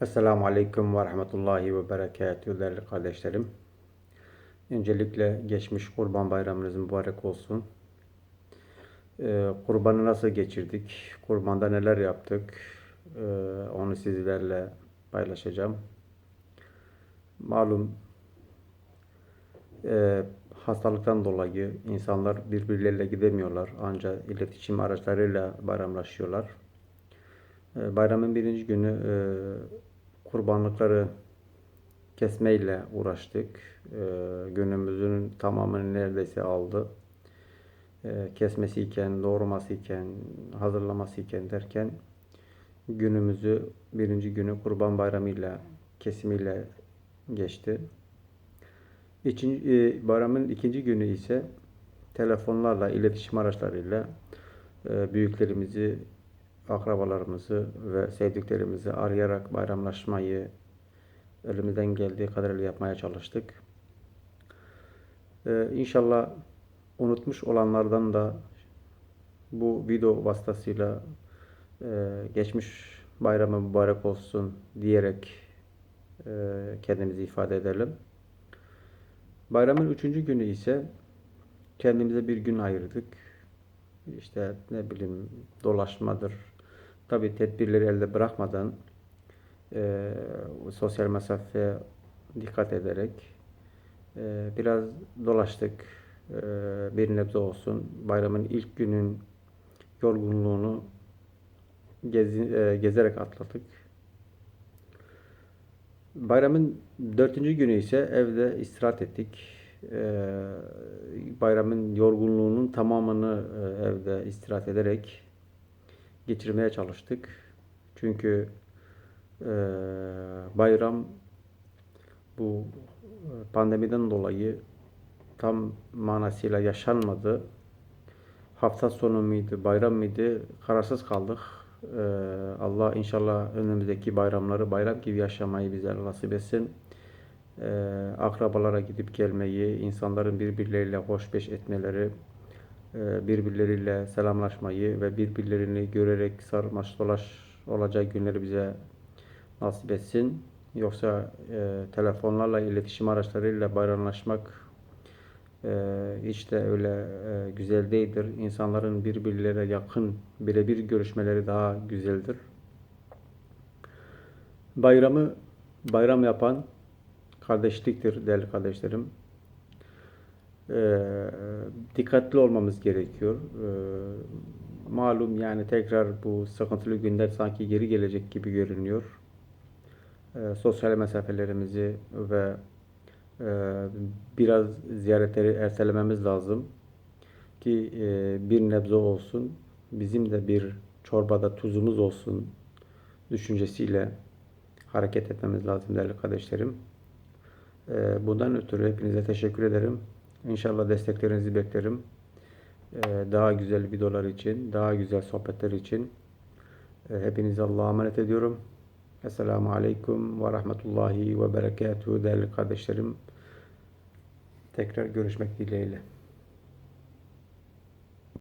Esselamu Aleyküm ve Rahmetullahi ve Berekatühü değerli kardeşlerim. Öncelikle geçmiş Kurban Bayramınız mübarek olsun. Ee, kurbanı nasıl geçirdik? Kurbanda neler yaptık? Ee, onu sizlerle paylaşacağım. Malum e, hastalıktan dolayı insanlar birbirleriyle gidemiyorlar. Ancak iletişim araçlarıyla bayramlaşıyorlar. Ee, Bayramın birinci günü e, kurbanlıkları kesmeyle uğraştık. E, Günümüzün tamamını neredeyse aldı. E, Kesmesi iken, doğurması iken, hazırlaması iken derken günümüzü birinci günü Kurban Bayramı'yla kesimiyle geçti. İkinci, e, bayramın ikinci günü ise telefonlarla, iletişim araçlarıyla e, büyüklerimizi, akrabalarımızı ve sevdiklerimizi arayarak bayramlaşmayı elimizden geldiği kadarıyla yapmaya çalıştık. Ee, inşallah unutmuş olanlardan da bu video vasıtasıyla e, geçmiş bayramı mübarek olsun diyerek e, kendimizi ifade edelim. Bayramın üçüncü günü ise kendimize bir gün ayırdık. İşte ne bileyim dolaşmadır. Tabi tedbirleri elde bırakmadan e, sosyal mesafeye dikkat ederek e, biraz dolaştık. E, bir nebze olsun. Bayramın ilk günün yorgunluğunu gezi, e, gezerek atlattık. Bayramın dördüncü günü ise evde istirahat ettik. Ee, bayramın yorgunluğunun tamamını e, evde istirahat ederek geçirmeye çalıştık. Çünkü e, bayram bu e, pandemiden dolayı tam manasıyla yaşanmadı. Hafta sonu muydu, bayram mıydı kararsız kaldık. Ee, Allah inşallah önümüzdeki bayramları bayram gibi yaşamayı bize nasip etsin. Ee, akrabalara gidip gelmeyi, insanların birbirleriyle hoşbeş etmeleri, birbirleriyle selamlaşmayı ve birbirlerini görerek sarmaş dolaş olacağı günleri bize nasip etsin. Yoksa e, telefonlarla, iletişim araçlarıyla bayramlaşmak ee, hiç de öyle e, güzel değildir. İnsanların birbirlere yakın, birebir görüşmeleri daha güzeldir. Bayramı bayram yapan kardeşliktir değerli kardeşlerim. Ee, dikkatli olmamız gerekiyor. Ee, malum yani tekrar bu sıkıntılı günler sanki geri gelecek gibi görünüyor. Ee, sosyal mesafelerimizi ve ee, biraz ziyaretleri ertelememiz lazım ki e, bir nebze olsun bizim de bir çorbada tuzumuz olsun düşüncesiyle hareket etmemiz lazım değerli kardeşlerim. Ee, bundan ötürü hepinize teşekkür ederim. İnşallah desteklerinizi beklerim. Ee, daha güzel videolar için, daha güzel sohbetler için hepinizi Allah'a emanet ediyorum. Esselamu Aleyküm ve Rahmetullahi ve Berekatuhu değerli kardeşlerim. Tekrar görüşmek dileğiyle.